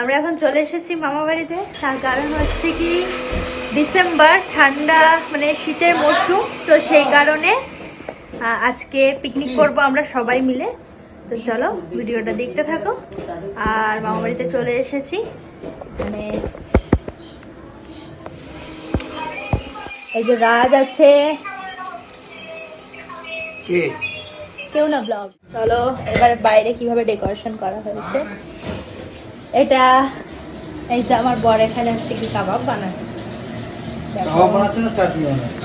আমরা এখন চলে এসেছি মামা বাড়িতে। তার কারণ হচ্ছে কি ডিসেম্বর ঠান্ডা মানে শীতের মরশুম তো সেই কারণে আজকে পিকনিক করব আমরা সবাই মিলে। তো চলো ভিডিওটা দেখতে থাকো। আর মামা বাড়িতে চলে এসেছি। মানে এই যে রাজ আছে। কেউ না ব্লগ চলো এবার বাইরে কীভাবে ডেকোরেশন করা হয়েছে। এটা এই যে আমার বর এখানে হচ্ছে কি কাবাব বানাচ্ছে। দেখো। বানাচ্ছে না চাটনি বানাচ্ছে?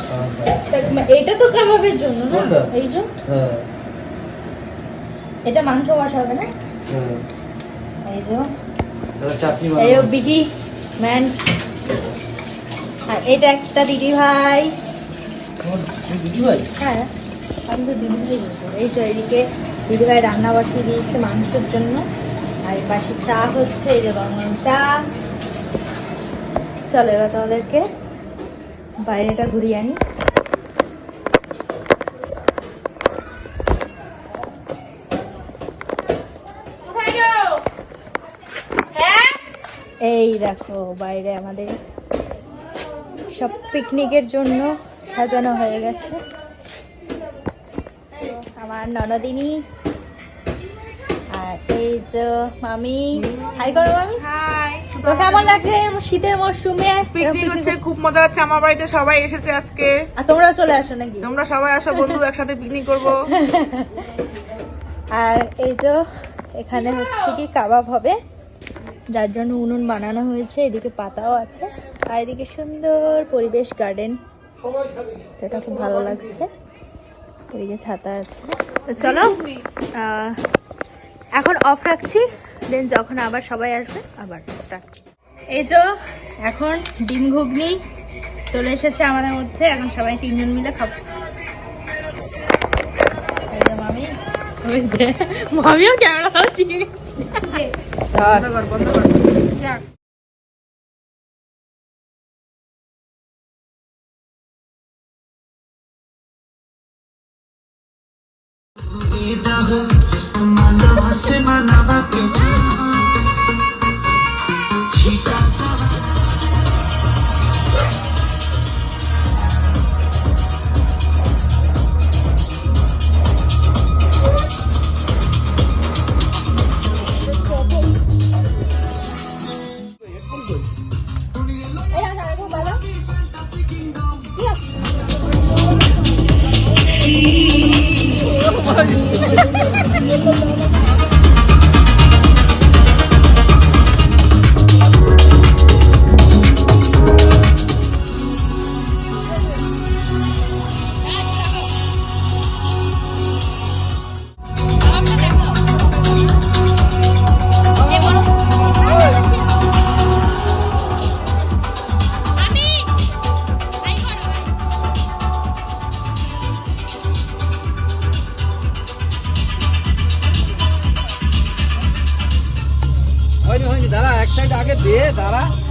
এটা তো কাবাবের জন্য না? এই যে। হ্যাঁ। এটা মাংস বসাবে না? হ্যাঁ। এই যে। চাটনি এই বিডি ম্যান। আর এটা একটা দিদি ভাই। দিদি ভাই? হ্যাঁ আমি তো দিদি ভাই। এই তো এদিকে দিদি ভাই রান্না বসিয়ে দিয়েছে মাংসের জন্য। আর পাশে চা হচ্ছে এই যে গরম চা। চলো এবার তোমাদেরকে বাইরেটা ঘুরিয়ে আনি। এই দেখো বাইরে আমাদের সব পিকনিকের জন্য সাজানো হয়ে গেছে। আমার ননদিনী আর মামি হাই করো মামি হাই তো কেমন লাগছে শীতের মরশুমে? পিকনিক হচ্ছে খুব মজা হচ্ছে আমার বাড়িতে সবাই এসেছে আজকে। আর তোমরা চলে আসো নাকি? তোমরা সবাই আসো বন্ধু একসাথে পিকনিক করব। আর এই যে এখানে হচ্ছে কি কাবাব হবে যার জন্য উনুন বানানো হয়েছে এদিকে পাতাও আছে আর এদিকে সুন্দর পরিবেশ গার্ডেন এটা খুব ভালো লাগছে। এদিকে ছাতা আছে। তো চলো আহ, এখন অফ রাখছি দেন যখন আবার সবাই আসবে আবার স্টার্ট এই যে এখন ডিম ঘুগনি চলে এসেছে আমাদের মধ্যে এখন সবাই তিনজন মিলে খাব। মামি। মামিও ক্যামেরা গেছে বন্ধ কর বন্ধ কর হয়নি